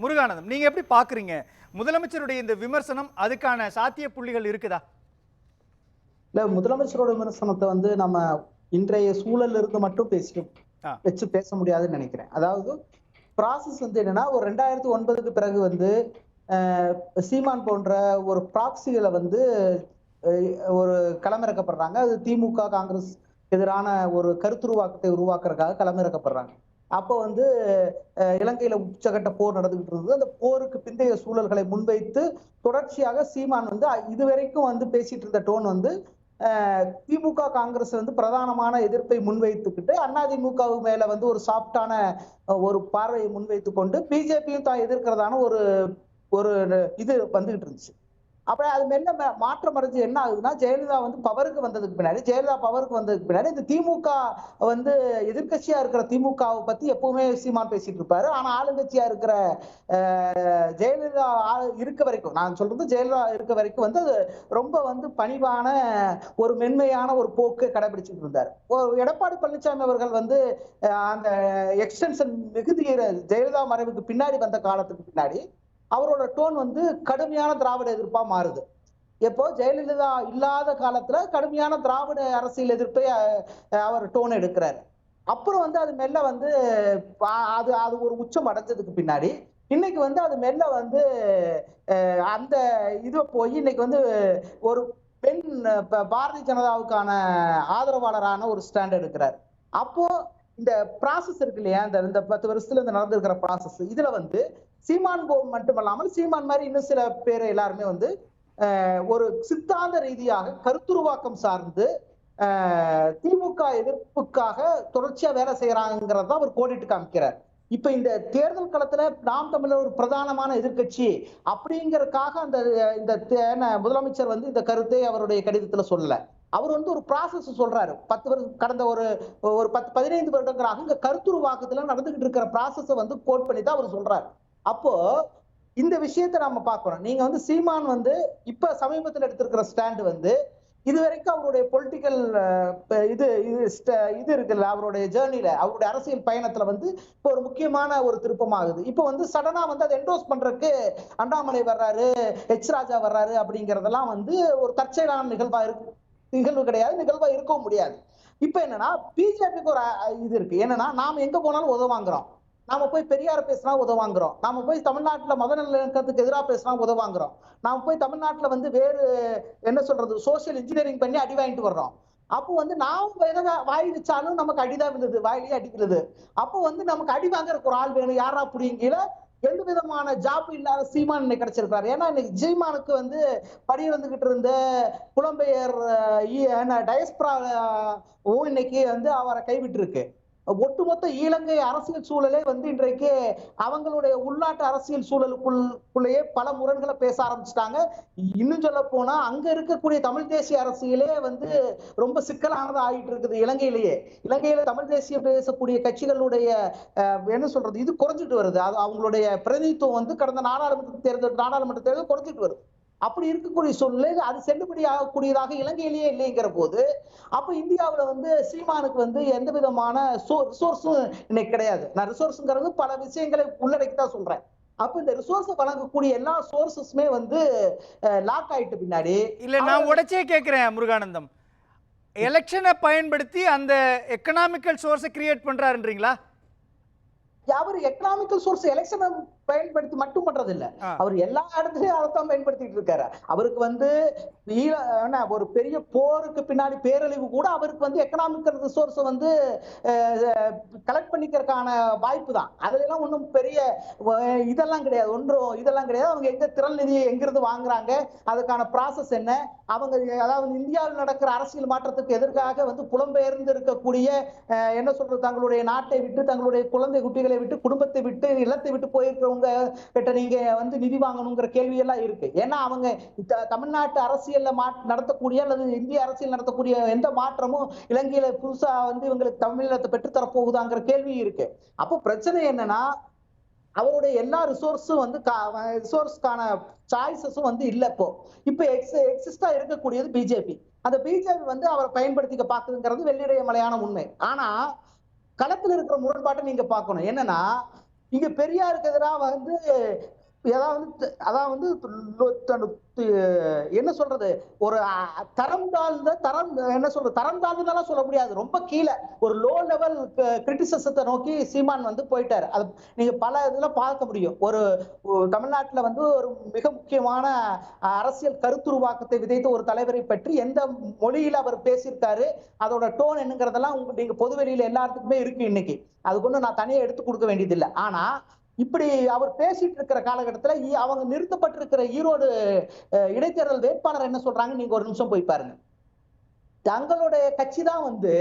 முருகானந்தம் நீங்க எப்படி பாக்குறீங்க? முதலமைச்சருடைய இந்த விமர்சனம் அதுக்கான சாத்திய புள்ளிகள் இருக்குதா? இல்ல முதலமைச்சரோட விமர்சனத்தை வந்து நம்ம இன்றைய சூழல்ல இருந்து மட்டும் பேசி ஆ. வச்சு பேச முடியாதுன்னு நினைக்கிறேன். அதாவது ப்ராசஸ் வந்து என்னன்னா ஒரு ரெண்டாயிரத்தி ஒன்பதுக்கு பிறகு வந்து சீமான் போன்ற ஒரு ப்ராக்சிகளை வந்து ஒரு களமிறக்கப்படுறாங்க. அது திமுக காங்கிரஸ் எதிரான ஒரு கருத்துருவாக்கத்தை உருவாக்குறதுக்காக களமிறக்கப்படுறாங்க. அப்போ வந்து இலங்கையில உச்சகட்ட போர் நடந்துகிட்டு இருந்தது. அந்த போருக்கு பிந்தைய சூழல்களை முன்வைத்து தொடர்ச்சியாக சீமான் வந்து இதுவரைக்கும் வந்து பேசிட்டு இருந்த டோன் வந்து திமுக காங்கிரஸ் வந்து பிரதானமான எதிர்ப்பை முன்வைத்துக்கிட்டு அதிமுக மேல வந்து ஒரு சாஃப்டான ஒரு பார்வையை முன்வைத்து கொண்டு பிஜேபியும் தான் எதிர்க்கிறதான ஒரு ஒரு இது வந்துகிட்டு இருந்துச்சு. அப்புறம் அது என்ன மாற்றம் அடைஞ்சு என்ன ஆகுதுன்னா ஜெயலலிதா வந்து பவருக்கு வந்ததுக்கு பின்னாடி ஜெயலலிதா பவருக்கு வந்ததுக்கு பின்னாடி இந்த திமுக வந்து எதிர்க்கட்சியா இருக்கிற திமுகவை பத்தி எப்பவுமே சீமான் பேசிட்டு இருப்பாரு. ஆனா ஆளுங்கட்சியா இருக்கிற அஹ், ஜெயலலிதா இருக்க வரைக்கும் நான் சொல்றது ஜெயலலிதா இருக்க வரைக்கும் வந்து அது ரொம்ப வந்து பணிவான ஒரு மென்மையான ஒரு போக்கு கடைபிடிச்சிட்டு இருந்தார். எடப்பாடி பழனிசாமி அவர்கள் வந்து அந்த எக்ஸ்டென்ஷன் மிகுதி ஜெயலலிதா மறைவுக்கு பின்னாடி வந்த காலத்துக்கு பின்னாடி அவரோட டோன் வந்து கடுமையான திராவிட எதிர்ப்பா மாறுது. எப்போ? ஜெயலலிதா இல்லாத காலத்துல கடுமையான திராவிட அரசியல் எதிர்ப்பை அவர் டோன் எடுக்கிறாரு. அப்புறம் வந்து அது மெல்ல வந்து அது அது ஒரு உச்சம் அடைஞ்சதுக்கு பின்னாடி இன்னைக்கு வந்து அது மெல்ல வந்து அந்த இது போய் இன்னைக்கு வந்து ஒரு பெண் பாரதிய ஜனதாவுக்கான ஆதரவாளரான ஒரு ஸ்டாண்ட் எடுக்கிறார். அப்போ இந்த ப்ராசஸ் இருக்கு இல்லையா? இந்த இந்த பத்து வருஷத்துல இந்த நடந்திருக்கிற ப்ராசஸ் இதுல வந்து சீமான் மட்டுமல்லாமல் சீமான் மாதிரி இன்னும் சில பேர் எல்லாருமே வந்து ஒரு சித்தாந்த ரீதியாக கருத்துருவாக்கம் சார்ந்து திமுக எதிர்ப்புக்காக தொடர்ச்சியா வேலை செய்யறாங்கிறத அவர் கோடிட்டு காமிக்கிறார். இப்ப இந்த தேர்தல் களத்துல நாம் தமிழர் ஒரு பிரதானமான எதிர்க்கட்சி அப்படிங்கறதுக்காக அந்த இந்த தே- முதலமைச்சர் வந்து இந்த கருத்தை அவருடைய கடிதத்துல சொல்லல. அவர் வந்து ஒரு ப்ராசஸ் சொல்றாரு. பத்து வருஷம் கடந்த ஒரு ஒரு பத்து பதினைந்து வருடங்களாக இங்க கருத்துருவாக்கத்துல நடந்துகிட்டு இருக்கிற ப்ராசஸ வந்து கோட் பண்ணி தான் அவர் சொல்றாரு. அப்போ இந்த விஷயத்தை நம்ம பார்க்கணும். நீங்க வந்து சீமான் வந்து இப்ப சமீபத்தில் எடுத்திருக்கிற ஸ்டாண்ட் வந்து இது வரைக்கும் அவருடைய பொலிட்டிக்கல் இது இது இது இருக்குல்ல அவருடைய ஜேர்னில அவருடைய அரசியல் பயணத்துல வந்து இப்போ ஒரு முக்கியமான ஒரு திருப்பமாகுது. இப்போ வந்து சடனா வந்து அதை என்டோஸ் பண்றதுக்கு அண்ணாமலை வர்றாரு ஹெச் ராஜா வர்றாரு அப்படிங்கறதெல்லாம் வந்து ஒரு தற்செயலான நிகழ்வா இருக்கு. நிகழ்வு கிடையாது நிகழ்வா இருக்கவும் முடியாது. இப்ப என்னன்னா பிஜேபிக்கு ஒரு இது இருக்கு. என்னன்னா நாம எங்க போனாலும் உதவாங்குறோம். நாம போய் பெரியார் பேசினா உதவாங்குறோம். நாம போய் தமிழ்நாட்டுல மத நல்லிணக்கத்துக்கு எதிராக பேசினா உதவாங்குறோம். நாம போய் தமிழ்நாட்டுல வந்து வேறு என்ன சொல்றது சோசியல் இன்ஜினியரிங் பண்ணி அடி வாங்கிட்டு வர்றோம். அப்போ வந்து நாம் எதை வாய் வச்சாலும் நமக்கு அடிதான் இருந்தது வாயிலேயே அடிக்கிறது அப்போ வந்து நமக்கு அடி வாங்குறதுக்கு ஒரு ஆள் வேணும். யாரா அப்படிங்கிற எந்த விதமான ஜாப் இல்லாத சீமான் இன்னைக்கு கிடைச்சிருக்காரு ஏன்னா இன்னைக்கு சீமானுக்கு வந்து படி வந்துகிட்டு இருந்த புலம்பெயர் அஹ், என்ன இன்னைக்கு வந்து அவரை கைவிட்டு இருக்கு ஒட்டுமொத்த இலங்கை அரசியல் சூழலே வந்து இன்றைக்கு அவங்களுடைய உள்நாட்டு அரசியல் சூழலுக்குள்ளேயே பல முரண்களை பேச ஆரம்பிச்சிட்டாங்க. இன்னும் சொல்ல போனா அங்க இருக்கக்கூடிய தமிழ் தேசிய அரசியலே வந்து ரொம்ப சிக்கலானதா ஆகிட்டு இருக்குது இலங்கையிலேயே. இலங்கையில தமிழ் தேசியம் பேசக்கூடிய கட்சிகளுடைய அஹ், என்ன சொல்றது இது குறைஞ்சிட்டு வருது. அது அவங்களுடைய பிரதிநிதித்துவம் வந்து கடந்த நாடாளுமன்ற தேர்தல் நாடாளுமன்ற தேர்தல் குறைஞ்சிட்டு வருது. அப்படி இருக்கக்கூடிய சூழ்நிலை அது செல்லுபடி ஆகக்கூடியதாக இலங்கையிலேயே இல்லைங்கிற போது அப்ப இந்தியாவுல வந்து சீமானுக்கு வந்து எந்த விதமான ரிசோர்ஸும் இன்னைக்கு கிடையாது. நான் ரிசோர்ஸ்ங்கிறது பல விஷயங்களை உள்ளடக்கி தான் சொல்றேன். அப்ப இந்த ரிசோர்ஸை வழங்கக்கூடிய எல்லா சோர்சஸுமே வந்து லாக் ஆயிட்டு பின்னாடி இல்ல நான் உடைச்சே கேட்கிறேன் முருகானந்தம். எலெக்ஷனை பயன்படுத்தி அந்த எக்கனாமிக்கல் சோர்ஸை கிரியேட் பண்றாருன்றீங்களா? அவர் எக்கனாமிக்கல் சோர்ஸ் எலெக்ஷனை பயன்படுத்தி மட்டும் பண்றது இல்ல. அவர் எல்லா இடத்துலயும் அதைத்தான் பயன்படுத்திட்டு இருக்காரு. அவருக்கு வந்து ஒரு பெரிய போருக்கு பின்னாடி பேரழிவு கூட அவருக்கு வந்து எக்கனாமிக்கல் ரிசோர்ஸ் வந்து கலெக்ட் பண்ணிக்கிறதுக்கான வாய்ப்பு தான். அதெல்லாம் ஒன்றும் பெரிய இதெல்லாம் கிடையாது. ஒன்றும் இதெல்லாம் கிடையாது. அவங்க எங்க திரள் நிதியை எங்கிருந்து வாங்குறாங்க? அதுக்கான ப்ராசஸ் என்ன? அவங்க அதாவது இந்தியாவில் நடக்கிற அரசியல் மாற்றத்துக்கு எதிர்க்காக வந்து புலம்பெயர்ந்து இருக்கக்கூடிய என்ன சொல்றது தங்களுடைய நாட்டை விட்டு தங்களுடைய குழந்தை குட்டிகளை விட்டு குடும்பத்தை விட்டு இல்லத்தை விட்டு போயிருக்கிறவங்க கிட்ட நீங்க வந்து நிதி வாங்கணுங்கிற கேள்வி எல்லாம் இருக்கு. ஏன்னா அவங்க தமிழ்நாட்டு அரசியல்ல நடத்தக்கூடிய அல்லது இந்திய அரசியல் நடத்தக்கூடிய எந்த மாற்றமும் இலங்கையில புதுசா வந்து இவங்களுக்கு தமிழகத்தை பெற்றுத்தர போகுதாங்கிற கேள்வி இருக்கு. அப்போ பிரச்சனை என்னன்னா அவருடைய எல்லா ரிசோர்ஸும் வந்து ரிசோர்ஸ்க்கான சாய்ஸஸும் வந்து இல்ல இப்போ. இப்போ எக்ஸ் எக்ஸிஸ்டா இருக்கக்கூடியது பிஜேபி அந்த பிஜேபி வந்து அவரை பயன்படுத்திக்க பாக்குதுங்கிறது வெள்ளிடைய மலையான உண்மை. ஆனா களத்துல இருக்கிற முரண்பாட்டை நீங்க பார்க்கணும். என்னன்னா இங்க பெரியாருக்கு எதிராக வந்து ஏதாவது அதான் வந்து என்ன சொல்றது? ஒரு தரம் தாழ்ந்த தரம் என்ன சொல்றது? தரம் தாழ்ந்ததெல்லாம் சொல்ல முடியாது. ரொம்ப கீழே ஒரு லோ லெவல் கிரிட்டிசிசத்தை நோக்கி சீமான் வந்து போயிட்டாரு. அது நீங்க பல இதுல பார்க்க முடியும். ஒரு தமிழ்நாட்டுல வந்து ஒரு மிக முக்கியமான அரசியல் கருத்துருவாக்கத்தை விதைத்த ஒரு தலைவரை பற்றி எந்த மொழியில அவர் பேசியிருக்காரு அதோட டோன் என்னங்கிறதெல்லாம் நீங்க பொதுவெளியில எல்லாத்துக்குமே இருக்கு இன்னைக்கு. அதுக்கு கொண்டு நான் தனியா எடுத்து கொடுக்க வேண்டியதில்லை. ஆனா இப்படி அவர் பேசிட்டு இருக்கிற காலகட்டத்துல அவங்க நிறுத்தப்பட்டிருக்கிற ஈரோடு இடைத்தேர்தல் வேட்பாளர் என்ன சொல்றாங்க? நீங்க ஒரு நிமிஷம் போய் பாருங்க. தங்களுடைய கட்சி தான் வந்து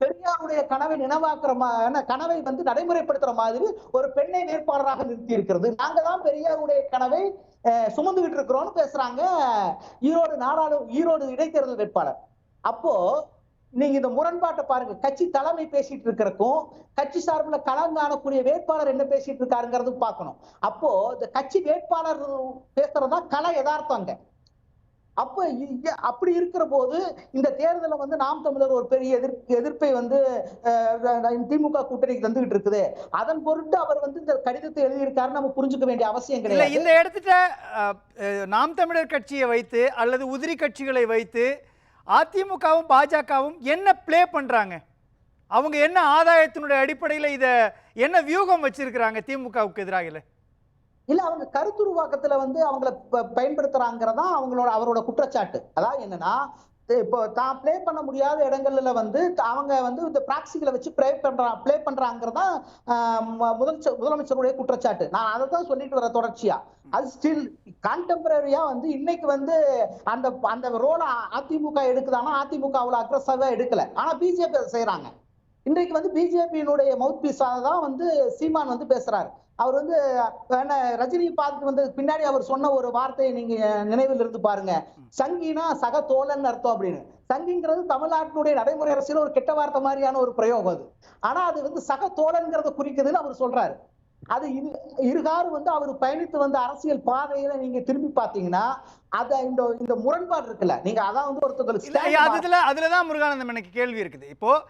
பெரியாருடைய கனவை நினைவாக்குற மா- கனவை வந்து நடைமுறைப்படுத்துற மாதிரி ஒரு பெண்ணை வேட்பாளராக நிறுத்தி இருக்கிறது நாங்க தான் பெரியாருடைய கனவை அஹ், சுமந்துகிட்டு இருக்கிறோம்னு பேசுறாங்க ஈரோடு நாடாளு ஈரோடு இடைத்தேர்தல் வேட்பாளர். அப்போ நீங்க இந்த முரண்பாட்டை பாருங்க. கட்சி தலைமை பேசிட்டு இருக்கிறக்கும் கட்சி சார்பில் களம் காணக்கூடிய வேட்பாளர் என்ன பேசிட்டு இருக்காருங்கிறது பார்க்கணும். அப்போ இந்த கட்சி வேட்பாளர் பேசுறதா கல யதார்த்தம் அங்க அப்ப அப்படி இருக்கிற போது இந்த தேர்தலை வந்து நாம் தமிழர் ஒரு பெரிய எதிர் எதிர்ப்பை வந்து திமுக கூட்டணிக்கு தந்துகிட்டு இருக்குது. அதன் பொருட்டு அவர் வந்து இந்த கடிதத்தை எழுதியிருக்காருன்னு நம்ம புரிஞ்சுக்க வேண்டிய அவசியம் கிடையாது. இந்த இடத்துல நாம் தமிழர் கட்சியை வைத்து அல்லது உதிரி கட்சிகளை வைத்து அதிமுகவும் பாஜகவும் என்ன ப்ளே பண்றாங்க? அவங்க என்ன ஆதாயத்தினுடைய அடிப்படையில் இதை என்ன வியூகம் வச்சிருக்கிறாங்க திமுகவுக்கு எதிராக இல்ல இல்ல அவங்க கருத்துருவாக்கத்துல வந்து அவங்கள ப- பயன்படுத்துறாங்கிறதா அவங்களோட அவரோட குற்றச்சாட்டு. அதாவது என்னன்னா இப்போ தான் ப்ளே பண்ண முடியாத இடங்கள்ல வந்து அவங்க வந்து இந்த ப்ராக்சிகளை வச்சு ப்ளே பண்றா ப்ளே பண்றாங்கிறதா முதலமைச்சர் முதலமைச்சருடைய குற்றச்சாட்டு. நான் அதை தான் சொல்லிட்டு வர தொடர்ச்சியா. அது ஸ்டில் கான்டெம்பரரியா வந்து இன்னைக்கு வந்து அந்த அந்த ரோலை அதிமுக எடுக்குதானா அதிமுக அவ்வளவு அக்ரஸாவா எடுக்கல. ஆனா பிஜேபி செய்யறாங்க இன்றைக்கு வந்து பிஜேபியினுடைய மவுத் பீஸாக தான் வந்து சீமான் வந்து பேசுறாரு. அவர் வந்து என்ன ரஜினி பார்த்துட்டு வந்து பின்னாடி அவர் சொன்ன ஒரு வார்த்தையை நீங்க நினைவில் இருந்து பாருங்க. சங்கினா சக தோழன் அர்த்தம் அப்படின்னு. சங்கிங்கிறது தமிழ்நாட்டினுடைய நடைமுறை அரசியல் ஒரு கெட்ட வார்த்தை மாதிரியான ஒரு பிரயோகம் அது. ஆனா அது வந்து சக தோழன்கிறத குறிக்குதுன்னு அவர் சொல்றாரு. அது இரு- இருகாரும் வந்து அவர் பயணித்து வந்த அரசியல் பாதையில நீங்க திரும்பி பாத்தீங்கன்னா அத இந்த இந்த முரண்பாடு இருக்குல்ல. நீங்க அதான் வந்து ஒருத்தங்களுக்கு அதுல அதுல தான் முருகானந்தம் எனக்கு கேள்வி இருக்குது. இப்போ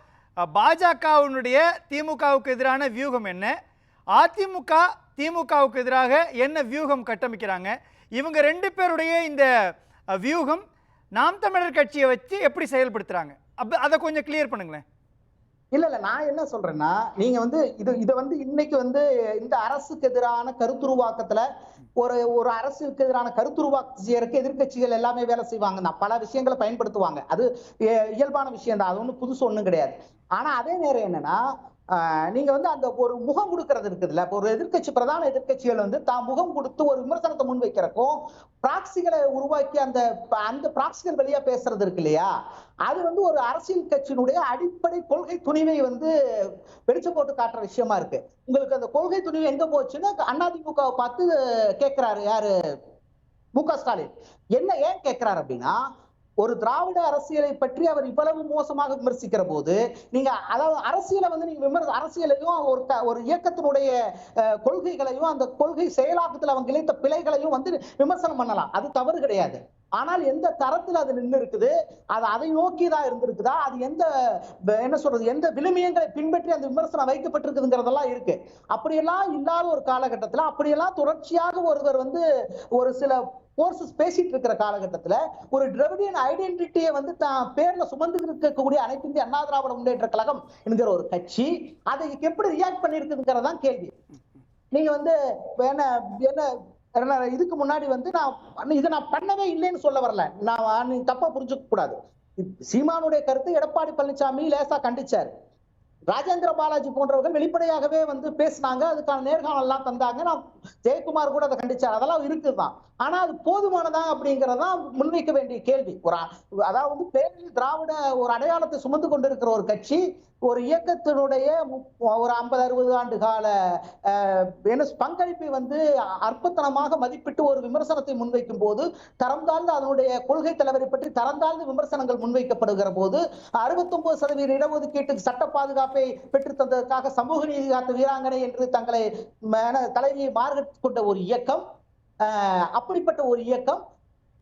பாஜகவினுடைய திமுகவுக்கு எதிரான வியூகம் என்ன? அதிமுக திமுகவுக்கு எதிராக என்ன வியூகம் கட்டமைக்கிறாங்க? இவங்க ரெண்டு பேருடைய இந்த வியூகம் நாம் தமிழர் கட்சியை வச்சு எப்படி செயல்படுத்துகிறாங்க அப்போ அதை கொஞ்சம் கிளியர் பண்ணுங்களேன். இல்ல இல்ல நான் என்ன சொல்றேன்னா நீங்க வந்து இது இத வந்து இன்னைக்கு வந்து இந்த அரசுக்கு எதிரான கருத்துருவாக்கத்துல ஒரு ஒரு அரசுக்கு எதிரான கருத்துருவாக்கியருக்கு எதிர்கட்சிகள் எதிர்க்கட்சிகள் எல்லாமே வேலை செய்வாங்க தான் பல விஷயங்களை பயன்படுத்துவாங்க. அது இயல்பான விஷயம் தான் அது ஒண்ணும் புதுசு ஒண்ணும் கிடையாது. ஆனா அதே நேரம் என்னன்னா நீங்க வந்து அந்த ஒரு முகம் கொடுக்கறது இருக்குதுல்ல. இப்போ ஒரு எதிர்க்கட்சி பிரதான எதிர்க்கட்சிகள் வந்து தான் முகம் கொடுத்து ஒரு விமர்சனத்தை முன்வைக்கிறக்கும் பிராக்சிகளை உருவாக்கி அந்த அந்த பிராக்சிகள் வழியா பேசுறது இருக்கு இல்லையா? அது வந்து ஒரு அரசியல் கட்சியினுடைய அடிப்படை கொள்கை துணிவை வந்து வெளிச்சம் போட்டு காட்டுற விஷயமா இருக்கு. உங்களுக்கு அந்த கொள்கை துணிவு எங்க போச்சுன்னா அதிமுகவை பார்த்து கேட்கிறாரு யாரு? மு க ஸ்டாலின். என்ன ஏன் கேட்கிறாரு அப்படின்னா ஒரு திராவிட அரசியலை பற்றி அவர் இவ்வளவு மோசமாக விமர்சிக்கிற போது நீங்க அதாவது அரசியலை வந்து நீங்க விமர்ச அரசியலையும் ஒரு ஒரு இயக்கத்தினுடைய அஹ், கொள்கைகளையும் அந்த கொள்கை செயலாக்கத்தில் அவங்க இழைத்த பிழைகளையும் வந்து விமர்சனம் பண்ணலாம். அது தவறு கிடையாது. ஆனால் எந்த தரத்தில் அது நின்று இருக்குது அது அதை நோக்கிதா இருந்திருக்குதா? அது எந்த என்ன சொல்றது எந்த விழுமியங்களை பின்பற்றி அந்த விமர்சனம் வைக்கப்பட்டிருக்குதுங்கிறதெல்லாம் இருக்கு. அப்படியெல்லாம் இல்லாத ஒரு காலகட்டத்துல அப்படியெல்லாம் தொடர்ச்சியாக ஒருவர் வந்து ஒரு சில போர்சஸ் பேசிட்டு இருக்கிற காலகட்டத்துல ஒரு திராவிடியன் ஐடென்டிட்டியை வந்து தான் பேர்ல சுமந்து இருக்கக்கூடிய அனைத்து இந்திய அண்ணா திராவிட முன்னேற்ற கழகம் என்கிற ஒரு கட்சி அதை எப்படி ரியாக்ட் பண்ணியிருக்குதுங்கிறதான் கேள்வி. நீங்க வந்து என்ன என்ன, இதுக்கு முன்னாடி வந்து நான் இதை நான் பண்ணவே இல்லைன்னு சொல்ல வரல. நான் தப்பா புரிஞ்சுக்க கூடாது சீமானுடைய கருத்து எடப்பாடி பழனிசாமி லேசா கண்டிச்சாரு. ராஜேந்திர பாலாஜி போன்றவர்கள் வெளிப்படையாகவே வந்து பேசினாங்க. அதுக்கான நேர்காணல் எல்லாம் தந்தாங்க. நான் ஜெயக்குமார் கூட அதை கண்டிச்சார். அதெல்லாம் இருக்குதுதான் ஆனா அது போதுமானதா அப்படிங்கறதான் முன்வைக்க வேண்டிய கேள்வி. ஒரு அதாவது பேரில் திராவிட ஒரு அடையாளத்தை சுமந்து கொண்டிருக்கிற ஒரு கட்சி ஒரு இயக்கத்தினுடைய ஒரு ஐம்பது அறுபது ஆண்டு கால அஹ், என்ன பங்களிப்பை வந்து அற்பத்தனமாக மதிப்பிட்டு ஒரு விமர்சனத்தை முன்வைக்கும் போது தரம் தாழ்ந்த அதனுடைய கொள்கை தலைவரை பற்றி தரம் தாழ்ந்த விமர்சனங்கள் முன்வைக்கப்படுகிற போது அறுபத்தொன்பது சதவீத இடஒதுக்கீட்டுக்கு சட்ட பாதுகாப்பு பெற்றுத் தந்ததற்காக சமூக நீதி காத்த வீராங்கனை என்று தங்களை ம- தலைவியை மார்கட் கொண்ட ஒரு இயக்கம். அப்படிப்பட்ட ஒரு இயக்கம்.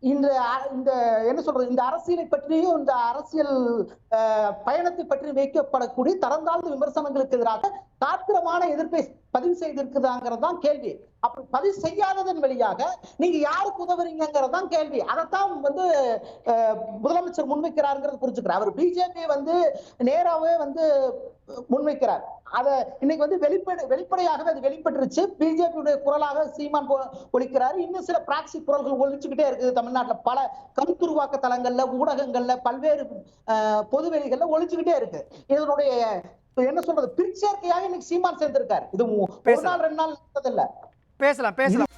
இந்த இந்த என்ன சொல்றது இந்த அரசியலை பற்றியும் இந்த அரசியல் பயணத்தை பற்றி வைக்கப்படக்கூடிய தரந்தாழ்ந்த விமர்சனங்களுக்கு எதிராக தாத்திரமான எதிர்ப்பை பதிவு செய்திருக்குதாங்கிறது தான் கேள்வி. அப்படி பதிவு செய்யாததன் வழியாக நீங்க யாருக்கு உதவுறீங்கிறது தான் கேள்வி. அதைத்தான் வந்து அஹ், முதலமைச்சர் முன்வைக்கிறாருங்கிறது புரிஞ்சுக்கிறார் அவர் பிஜேபி வந்து நேராவே வந்து முன்வைக்கிறார். அத இன்னைக்கு வந்து வெளிப்படை வெளிப்படையாகவே அது வெளிப்பட்டுருச்சு. பிஜேபியுடைய குரலாக சீமான் ஒலிக்கிறாரு. இன்னும் சில பிராக்சி குரல்கள் ஒழிச்சுக்கிட்டே இருக்குது தமிழ்நாட்டுல. பல கருத்துருவாக்க தளங்கள்ல ஊடகங்கள்ல பல்வேறு பொதுவெளிகள்ல ஒழிச்சுக்கிட்டே இருக்கு. இதனுடைய என்ன சொல்றது? பிற்சேர்க்கையாக இன்னைக்கு சீமான் சேர்ந்திருக்காரு. இது ஒரு. நாள் ரெண்டு நாள் நடந்ததில்ல. பேசலாம் பேசலாம்.